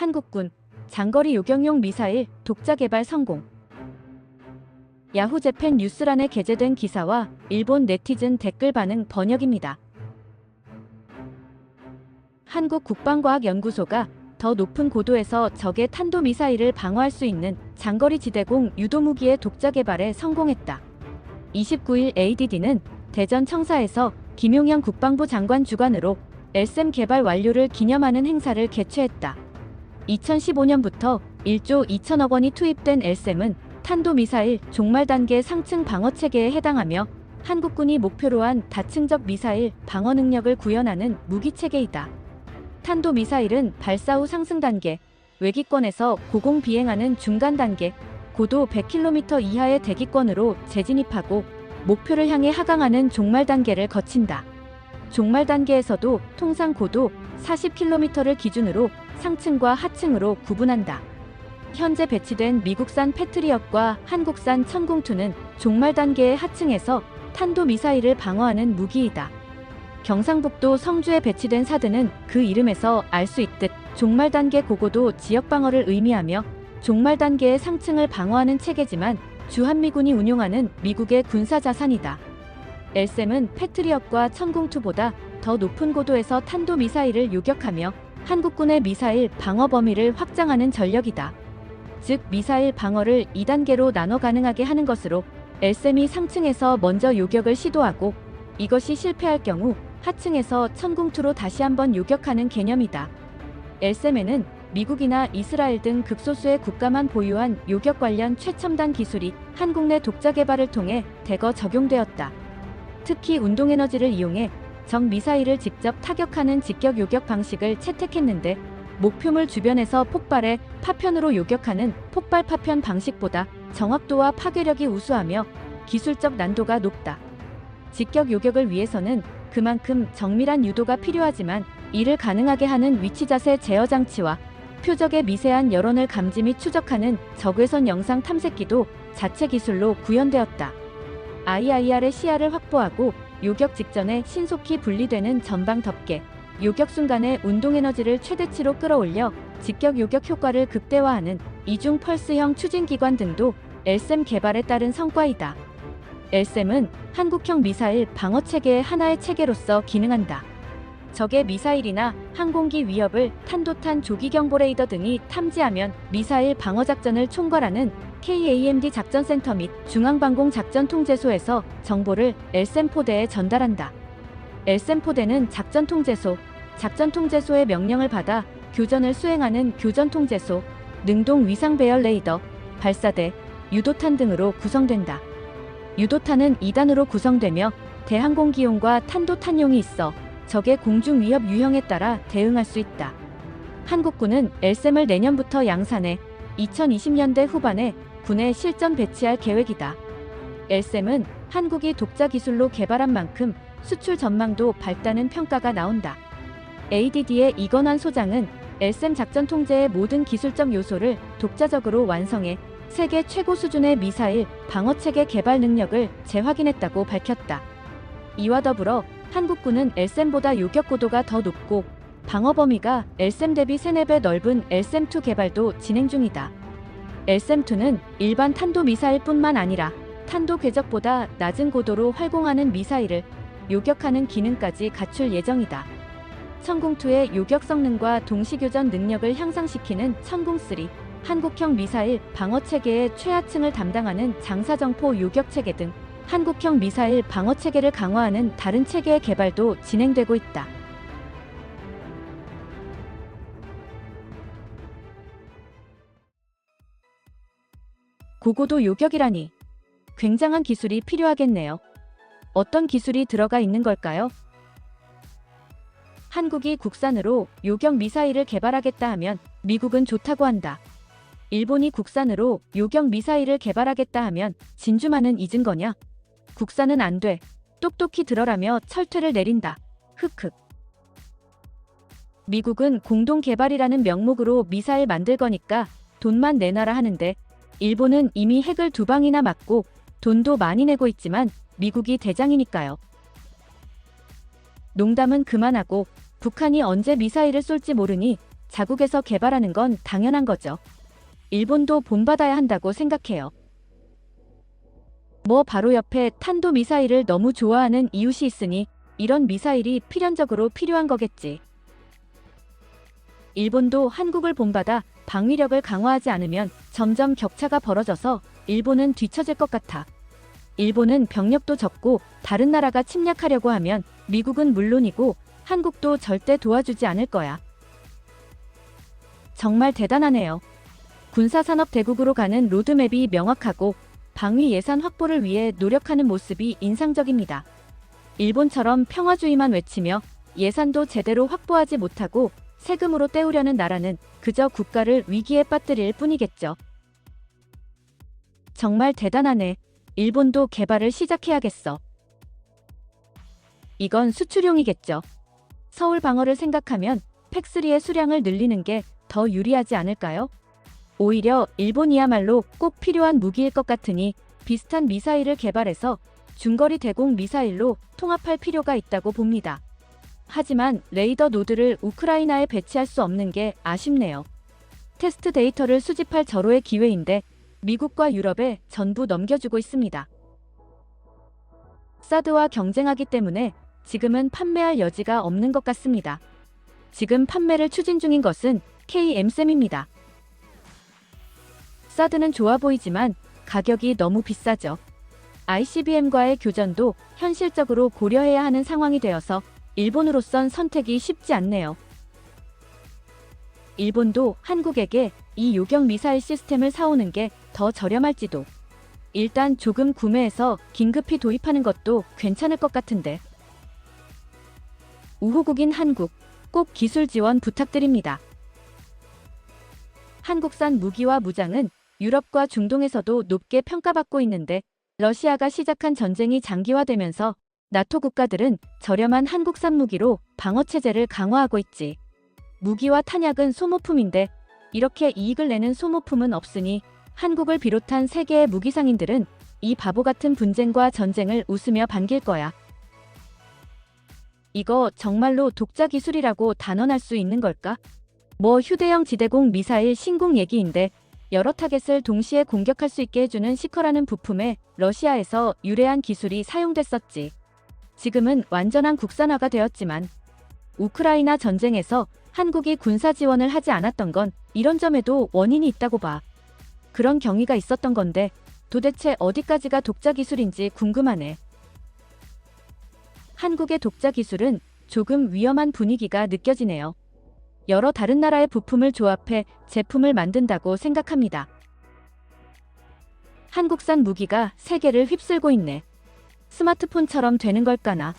한국군 장거리 요격용 미사일 독자 개발 성공. 야후 재팬 뉴스란에 게재된 기사와 일본 네티즌 댓글 반응 번역입니다. 한국 국방과학연구소가 더 높은 고도에서 적의 탄도미사일을 방어할 수 있는 장거리 지대공 유도무기의 독자 개발에 성공했다. 29일 ADD는 대전 청사에서 김용현 국방부 장관 주관으로 LSM 개발 완료를 기념하는 행사를 개최했다. 2015년부터 1조 2천억 원이 투입된 LSM은 탄도미사일 종말 단계 상층 방어 체계에 해당하며 한국군이 목표로 한 다층적 미사일 방어 능력을 구현하는 무기 체계이다. 탄도미사일은 발사 후 상승 단계, 외기권에서 고공 비행하는 중간 단계, 고도 100km 이하의 대기권으로 재진입하고 목표를 향해 하강하는 종말 단계를 거친다. 종말 단계에서도 통상 고도 40km를 기준으로 상층과 하층으로 구분한다. 현재 배치된 미국산 패트리엇과 한국산 천궁2는 종말 단계의 하층에서 탄도 미사일을 방어하는 무기이다. 경상북도 성주에 배치된 사드는 그 이름에서 알 수 있듯 종말 단계 고고도 지역 방어를 의미하며 종말 단계의 상층을 방어하는 체계지만 주한미군이 운용하는 미국의 군사 자산이다. LSM은 패트리엇과 천궁2보다 더 높은 고도에서 탄도 미사일을 요격하며 한국군의 미사일 방어 범위를 확장하는 전력이다. 즉 미사일 방어를 2단계로 나눠 가능하게 하는 것으로 LSM이 상층에서 먼저 요격을 시도하고 이것이 실패할 경우 하층에서 천궁투로 다시 한번 요격하는 개념이다. LSM에는 미국이나 이스라엘 등 극소수의 국가만 보유한 요격 관련 최첨단 기술이 한국 내 독자 개발을 통해 대거 적용되었다. 특히 운동에너지를 이용해 적 미사일을 직접 타격하는 직격 요격 방식을 채택했는데 목표물 주변에서 폭발해 파편으로 요격하는 폭발 파편 방식보다 정확도와 파괴력이 우수하며 기술적 난도가 높다. 직격 요격을 위해서는 그만큼 정밀한 유도가 필요하지만 이를 가능하게 하는 위치 자세 제어 장치와 표적의 미세한 여론을 감지 및 추적하는 적외선 영상 탐색기도 자체 기술로 구현되었다. IIR의 시야를 확보하고 요격 직전에 신속히 분리되는 전방 덮개, 요격 순간에 운동 에너지를 최대치로 끌어올려 직격 요격 효과를 극대화하는 이중 펄스형 추진 기관 등도 LSM 개발에 따른 성과이다. LSM은 한국형 미사일 방어 체계의 하나의 체계로서 기능한다. 적의 미사일이나 항공기 위협을 탄도탄 조기 경보 레이더 등이 탐지하면 미사일 방어 작전을 총괄하는 KAMD 작전센터 및 중앙방공 작전 통제소에서 정보를 LSM 포대에 전달한다. LSM 포대는 작전 통제소, 작전 통제소의 명령을 받아 교전을 수행하는 교전 통제소, 능동 위상 배열 레이더, 발사대, 유도탄 등으로 구성된다. 유도탄은 2단으로 구성되며 대항공기용과 탄도탄용이 있어 적의 공중 위협 유형에 따라 대응할 수 있다. 한국군은 LSM을 내년부터 양산해 2020년대 후반에 군에 실전 배치할 계획이다. LSM은 한국이 독자 기술로 개발한 만큼 수출 전망도 밝다는 평가가 나온다. ADD의 이건환 소장은 LSM 작전 통제의 모든 기술적 요소를 독자적으로 완성해 세계 최고 수준의 미사일 방어 체계 개발 능력을 재확인했다고 밝혔다. 이와 더불어 한국군은 LSM보다 요격 고도가 더 높고 방어 범위가 LSM 대비 3, 4배 넓은 LSM2 개발도 진행 중이다. LSM2는 일반 탄도 미사일뿐만 아니라 탄도 궤적보다 낮은 고도로 활공하는 미사일을 요격하는 기능까지 갖출 예정이다. 천궁2의 요격 성능과 동시교전 능력을 향상시키는 천궁3, 한국형 미사일 방어 체계의 최하층을 담당하는 장사정포 요격 체계 등 한국형 미사일 방어 체계를 강화하는 다른 체계의 개발도 진행되고 있다. 고고도 요격이라니 굉장한 기술이 필요하겠네요. 어떤 기술이 들어가 있는 걸까요? 한국이 국산으로 요격 미사일을 개발하겠다 하면 미국은 좋다고 한다. 일본이 국산으로 요격 미사일을 개발하겠다 하면 진주만은 잊은 거냐? 국산은 안 돼. 똑똑히 들어라며 철퇴를 내린다. 흑흑. 미국은 공동 개발이라는 명목으로 미사일 만들 거니까 돈만 내놔라 하는데 일본은 이미 핵을 두 방이나 맞고 돈도 많이 내고 있지만 미국이 대장이니까요. 농담은 그만하고 북한이 언제 미사일을 쏠지 모르니 자국에서 개발하는 건 당연한 거죠. 일본도 본받아야 한다고 생각해요. 뭐 바로 옆에 탄도 미사일을 너무 좋아하는 이웃이 있으니 이런 미사일이 필연적으로 필요한 거겠지. 일본도 한국을 본받아 방위력을 강화하지 않으면 점점 격차가 벌어져서 일본은 뒤처질 것 같아. 일본은 병력도 적고 다른 나라가 침략하려고 하면 미국은 물론이고 한국도 절대 도와주지 않을 거야. 정말 대단하네요. 군사산업 대국으로 가는 로드맵이 명확하고 방위 예산 확보를 위해 노력하는 모습이 인상적입니다. 일본처럼 평화주의만 외치며 예산도 제대로 확보하지 못하고 세금으로 때우려는 나라는 그저 국가를 위기에 빠뜨릴 뿐이겠죠. 정말 대단하네. 일본도 개발을 시작해야겠어. 이건 수출용이겠죠. 서울 방어를 생각하면 팩3의 수량을 늘리는 게 더 유리하지 않을까요? 오히려 일본이야말로 꼭 필요한 무기일 것 같으니 비슷한 미사일을 개발해서 중거리 대공 미사일로 통합할 필요가 있다고 봅니다. 하지만 레이더 노드를 우크라이나에 배치할 수 없는 게 아쉽네요. 테스트 데이터를 수집할 절호의 기회인데 미국과 유럽에 전부 넘겨주고 있습니다. 사드와 경쟁하기 때문에 지금은 판매할 여지가 없는 것 같습니다. 지금 판매를 추진 중인 것은 KM쌤입니다. 사드는 좋아 보이지만 가격이 너무 비싸죠. ICBM과의 교전도 현실적으로 고려해야 하는 상황이 되어서 일본으로선 선택이 쉽지 않네요. 일본도 한국에게 이 요격 미사일 시스템을 사오는 게 더 저렴할지도. 일단 조금 구매해서 긴급히 도입하는 것도 괜찮을 것 같은데. 우호국인 한국, 꼭 기술 지원 부탁드립니다. 한국산 무기와 무장은 유럽과 중동에서도 높게 평가받고 있는데 러시아가 시작한 전쟁이 장기화되면서 나토 국가들은 저렴한 한국산 무기로 방어 체제를 강화하고 있지. 무기와 탄약은 소모품인데 이렇게 이익을 내는 소모품은 없으니 한국을 비롯한 세계의 무기 상인들은 이 바보 같은 분쟁과 전쟁을 웃으며 반길 거야. 이거 정말로 독자 기술이라고 단언할 수 있는 걸까? 뭐 휴대용 지대공 미사일 신공 얘기인데 여러 타겟을 동시에 공격할 수 있게 해주는 시커라는 부품에 러시아에서 유래한 기술이 사용됐었지. 지금은 완전한 국산화가 되었지만 우크라이나 전쟁에서 한국이 군사 지원을 하지 않았던 건 이런 점에도 원인이 있다고 봐. 그런 경위가 있었던 건데 도대체 어디까지가 독자 기술인지 궁금하네. 한국의 독자 기술은 조금 위험한 분위기가 느껴지네요. 여러 다른 나라의 부품을 조합해 제품을 만든다고 생각합니다. 한국산 무기가 세계를 휩쓸고 있네. 스마트폰처럼 되는 걸까나.